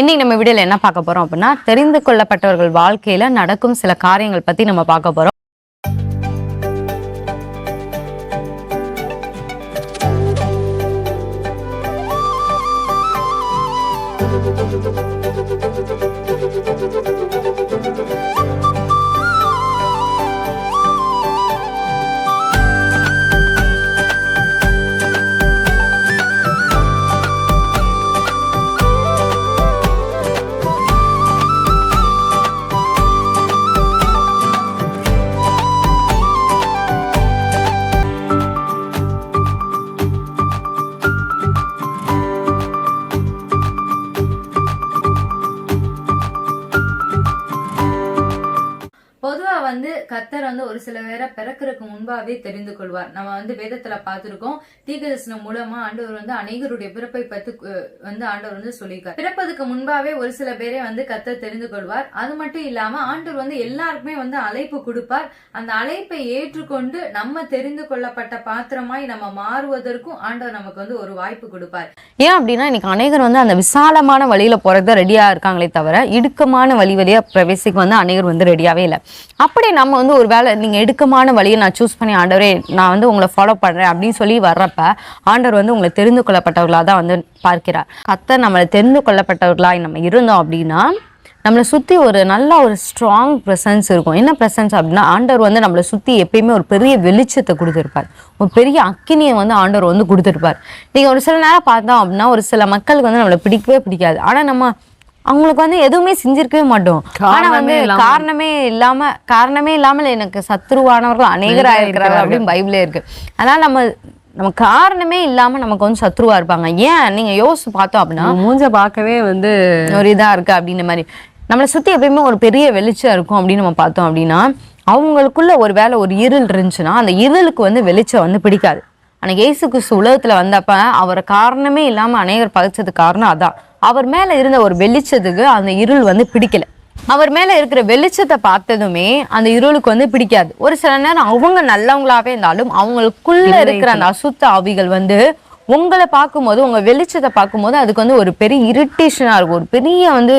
இன்னைக்கு நம்ம வீடியோல என்ன பார்க்க போறோம் அப்படின்னா தெரிந்து கொள்ளப்பட்டவர்கள் வாழ்க்கையில நடக்கும் சில காரியங்கள் பத்தி நம்ம பார்க்க போறோம். சில பேரை பிறக்கிறதுக்கு முன்பாவே தெரிந்து கொள்வார். நம்ம வந்து வேதத்துல பார்த்திருக்கோம். தீர்க்கதரிசனம் மூலமா ஆண்டவர் வந்து அநேகருடைய பிறப்பை பத்தி வந்து ஆண்டவர் வந்து சொல்லியிருக்கார். பிறப்பதுக்கு முன்பாவே ஒரு சில பேரை வந்து கத்த தெரிந்து கொள்வார். அது மட்டும் இல்லாம ஆண்டவர் வந்து எல்லாருக்குமே வந்து அழைப்பு கொடுப்பார். அந்த அழைப்பை ஏற்றுக்கொண்டு நம்ம தெரிந்து கொள்ளப்பட்ட பாத்திரமாய் நம்ம மாறுவதற்கும் ஆண்டவர் நமக்கு வந்து ஒரு வாய்ப்பு கொடுப்பார். ஏன் அப்படின்னா இன்னைக்கு அநேகர் வந்து அந்த விசாலமான வழியில போறது ரெடியா இருக்காங்களே தவிர இடுக்கமான வழி வழியா பிரவேசிக்கு வந்து அநேகர் வந்து ரெடியாவே இல்லை. அப்படி நம்ம வந்து ஒரு வேலை நீங்க இடுக்கமான வழியை நான் சூஸ் பண்ணி ஆண்டவரே நான் வந்து உங்களை ஃபாலோ பண்ணுறேன் அப்படின்னு சொல்லி வர்றப்ப ஆண்டவர் வந்து உங்களை தெரிந்து கொள்ளப்பட்டவர்களாக தான் வந்து பார்க்கிறார். கத்தை நம்மளை தெரிந்து கொள்ளப்பட்டவர்களாக நம்ம இருந்தோம் அப்படின்னா நம்மளை சுற்றி ஒரு நல்ல ஒரு ஸ்ட்ராங் ப்ரெசன்ஸ் இருக்கும். என்ன ப்ரெசன்ஸ் அப்படின்னா ஆண்டவர் வந்து நம்மளை சுற்றி எப்பயுமே ஒரு பெரிய வெளிச்சத்தை கொடுத்துருப்பார். ஒரு பெரிய அக்கினியை வந்து ஆண்டவர் வந்து கொடுத்துருப்பார். நீங்கள் ஒரு சில நேரம் பார்த்தோம் அப்படின்னா ஒரு சில மக்களுக்கு வந்து நம்மளை பிடிக்கவே பிடிக்காது. ஆனால் நம்ம அவங்களுக்கு வந்து எதுவுமே செஞ்சிருக்கவே மாட்டோம். ஆனா வந்து காரணமே இல்லாம காரணமே இல்லாமல் எனக்கு சத்ருவானவர்கள் அநேகரா இருக்கிறாங்க. அப்படின்னு பைபிளே இருக்கு. அதனால நம்ம நம்ம காரணமே இல்லாம நமக்கு வந்து சத்ருவா இருப்பாங்க. ஏன்? நீங்க யோசிச்சு பார்த்தோம் அப்படின்னா மூஞ்ச பார்க்கவே வந்து ஒரு இதா இருக்கு அப்படின்ற மாதிரி. நம்மளை சுத்தி எப்பயுமே ஒரு பெரிய வெளிச்சம் இருக்கும் அப்படின்னு நம்ம பார்த்தோம் அப்படின்னா அவங்களுக்குள்ள ஒரு வேளை ஒரு இருள் இருந்துச்சுன்னா அந்த இருளுக்கு வந்து வெளிச்சம் வந்து பிடிக்காது. ஆனால் இயேசு கிறிஸ்து உலகத்துல வந்தப்ப அவரை காரணமே இல்லாம அநேகர் பகைச்சதுக்கு காரணம் அதான். அவர் மேல இருந்த ஒரு வெளிச்சத்துக்கு அந்த இருள் வந்து பிடிக்கல. அவர் மேல இருக்கிற வெளிச்சத்தை பார்த்ததுமே அந்த இருளுக்கு வந்து பிடிக்காது. ஒரு சில நேரம் அவங்க நல்லவங்களாவே இருந்தாலும் அவங்களுக்குள்ள இருக்கிற அந்த அசுத்த ஆவிகள் வந்து உங்களை பார்க்கும்போது உங்க வெளிச்சத்தை பார்க்கும்போது அதுக்கு வந்து ஒரு பெரிய இரிட்டேஷனா இருக்கும். ஒரு பெரிய வந்து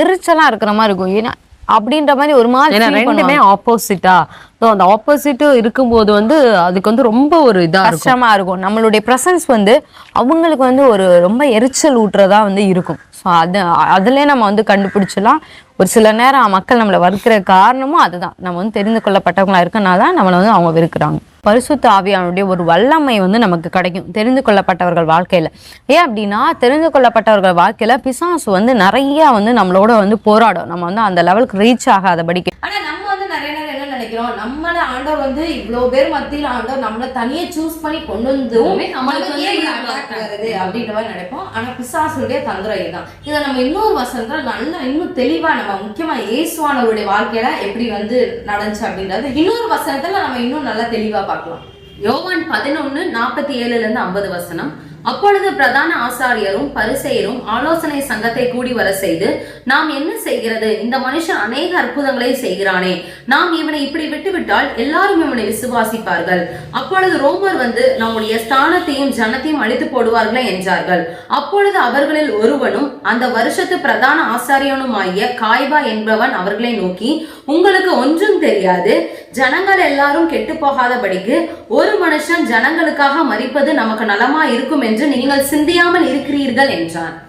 எரிச்சலா இருக்கிற மாதிரி இருக்கும். ஏன்னா அப்படின்ற மாதிரி ஒரு மாதிரி ரெண்டுமே. ஆப்போசிட்டா ஸோ அந்த ஆப்போசிட் இருக்கும்போது வந்து அதுக்கு வந்து ரொம்ப ஒரு இதாக இருக்கும். கஷ்டமா இருக்கும். நம்மளுடைய ப்ரெசன்ஸ் வந்து அவங்களுக்கு வந்து ஒரு ரொம்ப எரிச்சல் ஊட்டுறதா வந்து இருக்கும். ஸோ அது அதுலேயே நம்ம வந்து கண்டுபிடிச்சலாம் ஒரு சில நேரம் மக்கள் நம்மளை வறுக்கிற காரணமும் அதுதான். நம்ம வந்து தெரிந்து கொள்ளப்பட்டவங்களா இருக்கனால தான் நம்மளை வந்து அவங்க வெறுக்கிறாங்க. பரிசுத்த ஆவியானுடைய ஒரு வல்லமை வந்து நமக்கு கிடைக்கும். தெரிந்து கொள்ளப்பட்டவர்கள் வாழ்க்கையில. ஏன் அப்படின்னா தெரிந்து கொள்ளப்பட்டவர்கள் வாழ்க்கையில பிசாசு வந்து நிறைய வந்து நம்மளோட வந்து போராடும். நம்ம வந்து அந்த லெவலுக்கு ரீச் ஆகாதபடிக்கு ஆனா நம்ம வந்து நிறைய நேரம் என்ன நினைக்கிறோம் நம்மள ஆண்டவர் வந்து இவ்வளவு பேர் மத்தியில ஆண்டவர் நம்மள தனியே சூஸ் பண்ணி கொண்டு வந்தும் வருது அப்படின்ற மாதிரி நினைப்போம். ஆனா பிசாசுடைய தந்திரம் இதுதான். இதை நம்ம இன்னொரு வசனத்துல நல்லா இன்னும் தெளிவா நம்ம முக்கியமா இயேசுவானவருடைய வாழ்க்கையில எப்படி வந்து நடந்துச்சு அப்படின்றது இன்னொரு வசனத்துல நம்ம இன்னும் நல்லா தெளிவா பார்க்கலாம். யோவான் பதினொன்னு நாற்பத்தி ஏழுல இருந்து ஐம்பது வசனம். அப்பொழுது பிரதான ஆசாரியரும் பரிசெயரும் ஆலோசனை சங்கத்தை கூடி வர செய்து நாம் என்ன செய்கிறது? இந்த மனுஷன் அநேக அற்புதங்களை செய்கிறானே. நாம் இவனை இப்படி விட்டுவிட்டால் எல்லாரும் இவனை விசுவாசிப்பார்கள். அப்பொழுது ரோமர் வந்து நம்முடைய ஸ்தானத்தையும் ஜனத்தையும் அழித்து போடுவார்களே என்றார்கள். அப்பொழுது அவர்களில் ஒருவனும் அந்த வருஷத்து பிரதான ஆசாரியனுமாகிய காய்பா என்பவன் அவர்களை நோக்கி உங்களுக்கு ஒன்றும் தெரியாது. ஜனங்கள் எல்லாரும் கெட்டு போகாதபடிக்கு ஒரு மனுஷன் ஜனங்களுக்காக மறிப்பது நமக்கு நலமா இருக்கும் என்று என்று நீங்கள் சிந்தியாமல் இருக்கிறீர்கள் என்றான்.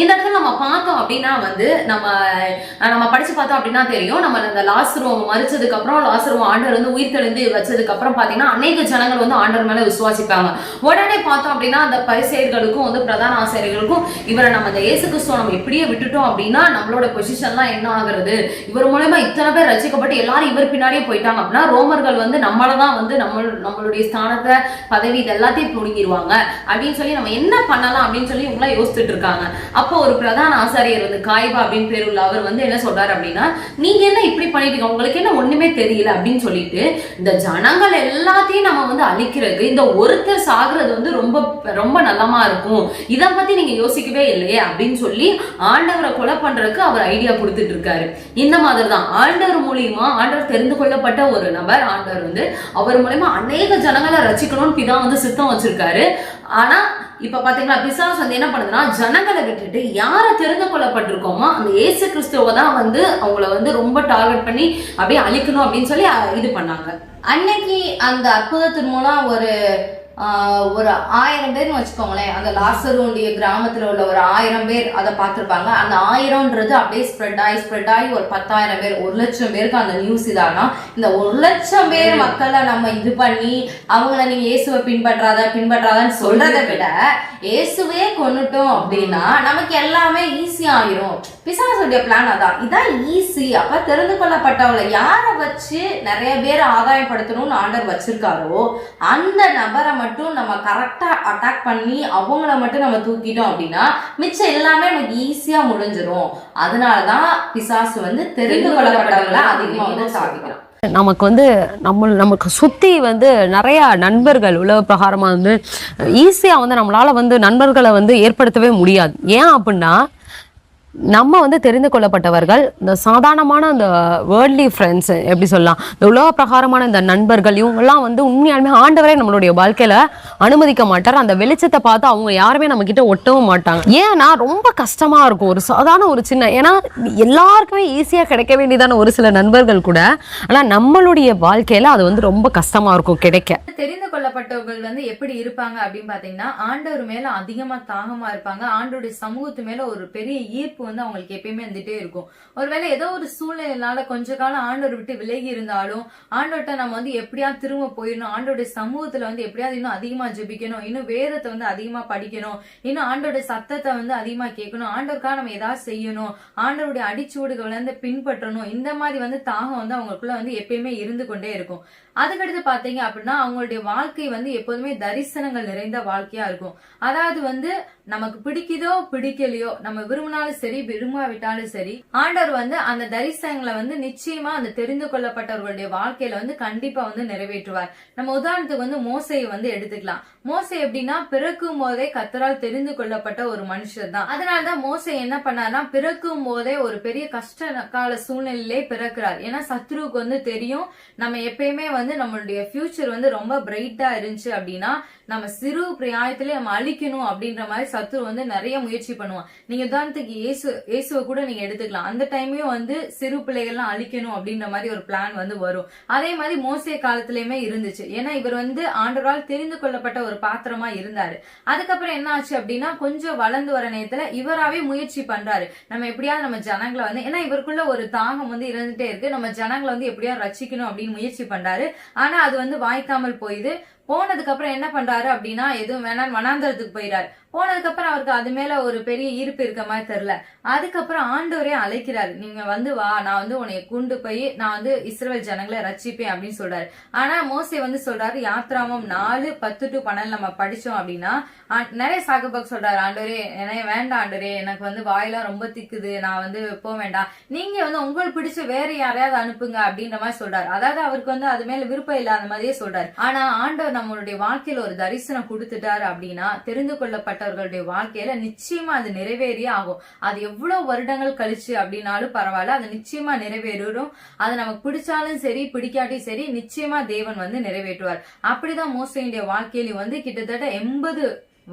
இந்த இடத்துல நம்ம பார்த்தோம் அப்படின்னா வந்து நம்ம நம்ம படிச்சு பார்த்தோம் அப்படின்னா தெரியும். நம்ம இந்த லாஸ்ருவம் மறிச்சதுக்கு அப்புறம் லாஸ்ருவம் ஆண்டர் வந்து உயிர் தெளிந்து வச்சதுக்கு அப்புறம் பாத்தீங்கன்னா அநேக ஜனங்கள் வந்து ஆண்டவர் மேல விசுவாசிப்பாங்க. உடனே பார்த்தோம் அப்படின்னா அந்த பரிசெயர்களுக்கும் வந்து பிரதான ஆசிரியர்களுக்கும் இவரை நம்ம இந்த இயேசு கிறிஸ்துவ நம்ம இப்படியே விட்டுட்டோம் அப்படின்னா நம்மளோட பொசிஷன்லாம் என்ன ஆகுறது? இவர் மூலயமா இத்தனை பேர் ரசிக்கப்பட்டு எல்லாரும் இவர் பின்னாடியே போயிட்டாங்க அப்படின்னா ரோமர்கள் வந்து நம்மளை தான் வந்து நம்ம நம்மளுடைய ஸ்தானத்தை பதவி இது எல்லாத்தையும் புடுங்கிடுவாங்க அப்படின்னு சொல்லி நம்ம என்ன பண்ணலாம் அப்படின்னு சொல்லி இவங்களாம் யோசிச்சுட்டு இருக்காங்க. அப்போ ஒரு பிரதான ஆசாரியர் வந்து காய்பா அப்படின்னு பேர் உள்ள அவர் வந்து என்ன சொல்றாரு அப்படின்னா நீங்க என்ன இப்படி பண்ணிட்டீங்க? உங்களுக்கு என்ன ஒண்ணுமே தெரியல? அப்படின்னு சொல்லிட்டு இந்த ஜனங்கள் எல்லாத்தையும் நம்ம வந்து அழிக்கிறதுக்கு இந்த ஒருத்தர் சாகுறது வந்து ரொம்ப ரொம்ப நல்லமா இருக்கும். இதை பத்தி நீங்க யோசிக்கவே இல்லையே? அப்படின்னு சொல்லி ஆண்டவரை கொலை பண்றதுக்கு அவர் ஐடியா கொடுத்துட்டு இருக்காரு. இந்த மாதிரி தான் ஆண்டவர் மூலியமா ஆண்டவர் தெரிந்து கொள்ளப்பட்ட ஒரு நபர் ஆண்டவர் வந்து அவர் மூலியமா அநேக ஜனங்களை ரசிக்கணும்னு பிதா வந்து சித்தம் வச்சிருக்காரு. ஆனா இப்ப பாத்தீங்களா பிசாஸ் வந்து என்ன பண்ணுதுன்னா ஜனங்களை விட்டுட்டு யாரை தெரிந்து கொள்ளப்பட்டிருக்கோமோ அந்த ஏசு கிறிஸ்துவ தான் வந்து அவங்கள வந்து ரொம்ப டார்கெட் பண்ணி அப்படியே அழிக்கணும் அப்படின்னு சொல்லி இது பண்ணாங்க. அன்னைக்கு அந்த அற்புதத்தின் மூலம் ஒரு ஒரு ஆயிரம் பேர்னு வச்சுக்கோங்களேன். அந்த லாசருடைய கிராமத்தில் உள்ள ஒரு ஆயிரம் பேர் அதை பார்த்துருப்பாங்க. அந்த ஆயிரம்ன்றது அப்படியே ஸ்ப்ரெட் ஆகி ஸ்ப்ரெட் ஆகி ஒரு பத்தாயிரம் பேர் ஒரு லட்சம் பேருக்கு அந்த நியூஸ் இதானா? இந்த ஒரு லட்சம் பேர் மக்களை நம்ம இது பண்ணி அவங்கள நீங்க இயேசுவை பின்பற்றாத பின்பற்றாதன்னு சொல்றதை விட இயேசுவே கொண்டுட்டோம் அப்படின்னா நமக்கு எல்லாமே ஈஸி ஆயிரும். பிசாசுடைய பிளான் அதான். இதான் ஈஸி அப்ப தெரிந்து கொள்ளப்பட்டவங்களை யாரை வச்சு நிறைய பேர் ஆதாயப்படுத்தணும்னு ஆண்டர் வச்சிருக்காரோ அந்த நபரை மட்டும் நம்ம கரெக்டா அட்டாக் பண்ணி அவங்கள மட்டும் நம்ம தூக்கிட்டோம் அப்படின்னா மிச்சம் எல்லாமே நமக்கு ஈஸியா முடிஞ்சிரும். அதனாலதான் பிசாசு வந்து தெரிந்து கொள்ளப்பட்டவங்களை அதிகமா வந்து சாதிக்கலாம் நமக்கு வந்து நம்ம நமக்கு சுற்றி வந்து நிறையா நண்பர்கள் உலக பிரகாரமாக வந்து ஈஸியாக வந்து நம்மளால் வந்து நண்பர்களை வந்து ஏற்படுத்தவே முடியாது. ஏன் அப்படின்னா நம்ம வந்து தெரிந்து கொள்ளப்பட்டவர்கள் இந்த சாதாரணமான அந்த வேர்ல்ட்லி ஃப்ரெண்ட்ஸ் எப்படி சொல்லலாம் இந்த உலக பிரகாரமான இந்த நண்பர்கள் இவங்கெல்லாம் வந்து உண்மையாலுமே ஆண்டவரே நம்மளுடைய வாழ்க்கையில அனுமதிக்க மாட்டார். அந்த வெளிச்சத்தை பார்த்து அவங்க யாருமே நம்ம கிட்ட ஒட்டவும் மாட்டாங்க. ஏன்னா ரொம்ப கஷ்டமா இருக்கும். ஒரு சாதாரண ஒரு சின்ன ஏன்னா எல்லாருக்குமே ஈஸியா கிடைக்க வேண்டியதான ஒரு சில நண்பர்கள் கூட ஆனா நம்மளுடைய வாழ்க்கையில அது வந்து ரொம்ப கஷ்டமா இருக்கும் கிடைக்க. தெரிந்து கொள்ளப்பட்டவர்கள் வந்து எப்படி இருப்பாங்க அப்படின்னு பாத்தீங்கன்னா ஆண்டவர் மேல அதிகமா தாகமா இருப்பாங்க. ஆண்டோடைய சமூகத்து மேல ஒரு பெரிய ஈர்ப்பு வந்து அவங்களுக்கு எப்பயுமே வந்துட்டே இருக்கும். ஒருவேளை ஏதோ ஒரு சூழ்நிலையினால கொஞ்ச காலம் ஆண்டவர் விட்டு விலகி இருந்தாலும் ஆண்டவர்கிட்ட நம்ம வந்து எப்படியாவது திரும்ப போயிடணும் ஆண்டோடைய சமூகத்துல வந்து எப்படியாவது இன்னும் அதிகமா ஜெபிக்கணும் இன்னும் வேதத்தை வந்து அதிகமா படிக்கணும் இன்னும் ஆண்டோடைய சத்தத்தை வந்து அதிகமா கேட்கணும் ஆண்டோருக்காக நம்ம ஏதாவது செய்யணும் ஆண்டவருடைய அடிச்சுவடுகளை வந்து பின்பற்றணும் இந்த மாதிரி வந்து தாகம் வந்து அவங்களுக்குள்ள வந்து எப்பயுமே இருந்து கொண்டே இருக்கும். அதுக்கடுத்து பாத்தீங்க அப்படின்னா அவங்களுடைய வாழ்க்கை வாழ்க்கை வந்து எப்போதுமே தரிசனங்கள் நிறைந்த வாழ்க்கையா இருக்கும். அதாவது வந்து நமக்கு பிடிக்குதோ பிடிக்கலையோ நம்ம விரும்பினாலும் சரி விரும்பாவிட்டாலும் சரி ஆண்டவர் வந்து அந்த தரிசனங்களை வந்து நிச்சயமா அந்த தெரிந்து கொள்ளப்பட்டவர்களுடைய வாழ்க்கையில வந்து கண்டிப்பா வந்து நிறைவேற்றுவார். நம்ம உதாரணத்துக்கு வந்து மோசையை வந்து எடுத்துக்கலாம். மோசை எப்படின்னா பிறக்கும் போதே கத்தரால் தெரிந்து கொள்ளப்பட்ட ஒரு மனுஷர் தான். அதனாலதான் மோசை என்ன பண்ணார்னா பிறக்கும் போதே ஒரு பெரிய கஷ்ட கால சூழ்நிலையிலே பிறக்கிறார். ஏன்னா சத்ருவுக்கு வந்து தெரியும் நம்ம எப்பயுமே வந்து நம்மளுடைய ஃபியூச்சர் வந்து ரொம்ப பிரைட் பிரைட்டா இருந்துச்சு அப்படின்னா நம்ம சிறு பிராயத்திலே நம்ம அழிக்கணும் அப்படின்ற மாதிரி சத்ரு வந்து நிறைய முயற்சி பண்ணுவான். நீங்க உதாரணத்துக்கு இயேசு இயேசுவை கூட நீங்க எடுத்துக்கலாம். அந்த டைமையும் வந்து சிறு பிள்ளைகள்லாம் அழிக்கணும் அப்படின்ற மாதிரி ஒரு பிளான் வந்து வரும். அதே மாதிரி மோசிய காலத்திலயுமே இருந்துச்சு. ஏன்னா இவர் வந்து ஆண்டவரால் தெரிந்து கொள்ளப்பட்ட ஒரு பாத்திரமா இருந்தாரு. அதுக்கப்புறம் என்ன ஆச்சு அப்படின்னா கொஞ்சம் வளர்ந்து வர நேரத்துல இவராவே முயற்சி பண்றாரு. நம்ம எப்படியாவது நம்ம ஜனங்களை வந்து ஏன்னா இவருக்குள்ள ஒரு தாகம் வந்து இருந்துட்டே இருக்கு. நம்ம ஜனங்களை வந்து எப்படியாவது ரச்சிக்கணும் அப்படின்னு முயற்சி பண்றாரு. ஆனா அது வந்து வாய்க்காமல் போயிது. போனதுக்கு அப்புறம் என்ன பண்றாரு அப்படின்னா எதுவும் வேணாம் வனாந்தரத்துக்கு போயிடாரு போனதுக்கப்புறம் அவருக்கு அது மேல ஒரு பெரிய ஈர்ப்பு இருக்க மாதிரி தெரியல. அதுக்கப்புறம் ஆண்டவரே அழைக்கிறாரு. நீங்க வந்து வா நான் வந்து உன்னைய கொண்டு போய் நான் வந்து இஸ்ரேல் ஜனங்களை ரச்சிப்பேன் அப்படின்னு சொல்றாரு. ஆனா மோசே வந்து சொல்றாரு யாத்ராமம் நாலு பத்து டு பன்னெண்டு நம்ம படிச்சோம் அப்படின்னா நிறைய சாகுபாக் சொல்றாரு ஆண்டவரே என்ன வேண்டாம் ஆண்டவரே எனக்கு வந்து வாயெல்லாம் ரொம்ப திக்குது நான் வந்து போக வேண்டாம். நீங்க வந்து உங்களுக்கு பிடிச்ச வேற யாரையாவது அனுப்புங்க அப்படின்ற மாதிரி சொல்றாரு. அதாவது அவருக்கு வந்து அது மேல விருப்பம் இல்லாத மாதிரியே சொல்றாரு. ஆனா ஆண்டவர் நம்மளுடைய வாழ்க்கையில ஒரு தரிசனம் கொடுத்துட்டாரு அப்படின்னா தெரிந்து கொள்ளப்பட்டவர்களுடைய வாழ்க்கையில நிச்சயமா அது நிறைவேறியே ஆகும். அது எவ்வளவு வருடங்கள் கழிச்சு அப்படின்னாலும் பரவாயில்ல அது நிச்சயமா நிறைவேறும் அது நமக்கு பிடிச்சாலும் சரி பிடிக்காட்டியும் சரி நிச்சயமா தேவன் வந்து நிறைவேற்றுவார். அப்படிதான் மோசையுடைய வாழ்க்கையிலும் வந்து கிட்டத்தட்ட எண்பது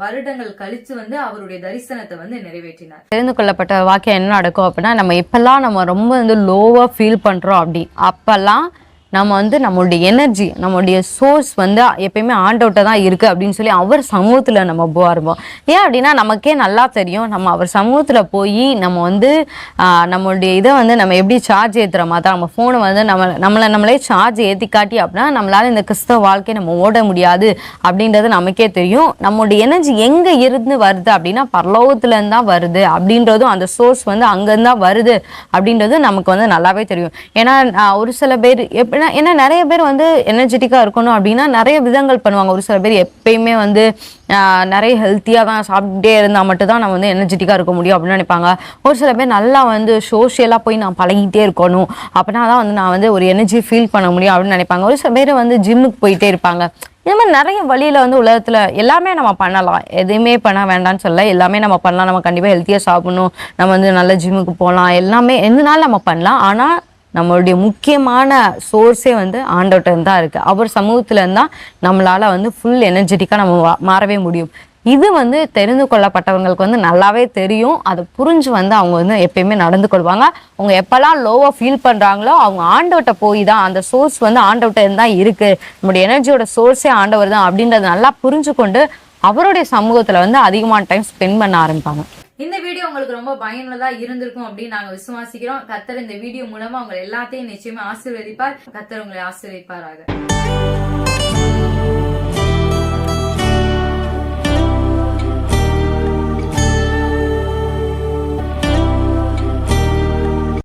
வருடங்கள் கழிச்சு வந்து அவருடைய தரிசனத்தை வந்து நிறைவேற்றினார். தெரிந்து கொள்ளப்பட்ட வாக்கியம் என்ன நடக்கும் அப்படின்னா நம்ம எப்பெல்லாம் நம்ம ரொம்ப வந்து லோவாக ஃபீல் பண்ணுறோம் அப்படி. அப்பெல்லாம் நம்ம வந்து நம்மளுடைய எனர்ஜி நம்மளுடைய சோர்ஸ் வந்து எப்பயுமே ஆண்டவுட்டை தான் இருக்குது அப்படின்னு சொல்லி அவர் சமூகத்தில் நம்ம போகிறோம் ஏன் அப்படின்னா நமக்கே நல்லா தெரியும். நம்ம அவர் சமூகத்தில் போய் நம்ம வந்து நம்மளுடைய இதை வந்து நம்ம எப்படி சார்ஜ் ஏற்றுற மாதிரி தான். நம்ம ஃபோனை வந்து நம்ம நம்மளை நம்மளே சார்ஜ் ஏற்றி காட்டி அப்படின்னா நம்மளால் இந்த கிறிஸ்தவ வாழ்க்கையை நம்ம ஓட முடியாது அப்படின்றது நமக்கே தெரியும். நம்மளுடைய எனர்ஜி எங்கே இருந்து வருது அப்படின்னா பரலோகத்துலேருந்து தான் வருது அப்படின்றதும் அந்த சோர்ஸ் வந்து அங்கேருந்து தான் வருது அப்படின்றது நமக்கு வந்து நல்லாவே தெரியும். ஏன்னா ஒரு சில பேர் எப்படி ஏன்னா நிறைய பேர் வந்து எனர்ஜெட்டிக்காக இருக்கணும் அப்படின்னா நிறைய விதங்கள் பண்ணுவாங்க. ஒரு சில பேர் எப்பயுமே வந்து நிறைய ஹெல்த்தியாக தான் சாப்பிட்டுட்டே இருந்தால் மட்டும்தான் நான் வந்து எனர்ஜெட்டிக்காக இருக்க முடியும் அப்படின்னு நினைப்பாங்க. ஒரு சில பேர் நல்லா வந்து சோஷியலாக போய் நான் பழகிட்டே இருக்கணும். அப்படின்னா தான் வந்து நான் வந்து ஒரு எனர்ஜி ஃபீல் பண்ண முடியும் அப்படின்னு நினைப்பாங்க. ஒரு சில பேர் வந்து ஜிம்முக்கு போயிட்டே இருப்பாங்க. இந்த மாதிரி நிறைய வழியில் வந்து உலகத்தில் எல்லாமே நம்ம பண்ணலாம். எதுவுமே பண்ண வேண்டாம்னு சொல்ல எல்லாமே நம்ம பண்ணலாம். நம்ம கண்டிப்பாக ஹெல்த்தியாக சாப்பிடணும். நம்ம வந்து நல்ல ஜிம்முக்கு போகலாம். எல்லாமே எந்தனாலும் நம்ம பண்ணலாம். ஆனால் நம்மளுடைய முக்கியமான சோர்ஸே வந்து ஆண்டவர்கிட்ட தான் இருக்குது அவர் சமூகத்தில் இருந்தால் நம்மளால் வந்து ஃபுல் எனர்ஜெட்டிக்காக நம்ம மாறவே முடியும். இது வந்து தெரிந்து கொள்ளப்பட்டவங்களுக்கு வந்து நல்லாவே தெரியும். அதை புரிஞ்சு வந்து அவங்க வந்து எப்பயுமே நடந்து கொள்வாங்க. அவங்க எப்போல்லாம் லோவாக ஃபீல் பண்ணுறாங்களோ அவங்க ஆண்டவட்ட போய் தான் அந்த சோர்ஸ் வந்து ஆண்டவட்ட தான் இருக்குது நம்முடைய எனர்ஜியோட சோர்ஸே ஆண்டவர் தான் அப்படின்றத நல்லா புரிஞ்சு கொண்டு அவருடைய சமூகத்தில் வந்து அதிகமான டைம் ஸ்பெண்ட் பண்ண ஆரம்பிப்பாங்க. இந்த வீடியோ உங்களுக்கு ரொம்ப பயனுள்ளதா இருந்திருக்கும் அப்படின்னு நாங்க விசுவாசிக்கிறோம். கத்தர் இந்த வீடியோ மூலமா உங்களை எல்லாத்தையும் நிச்சயமா ஆசீர்வதிப்பார். கத்தர் உங்களை ஆசீர்வதிப்பாராக.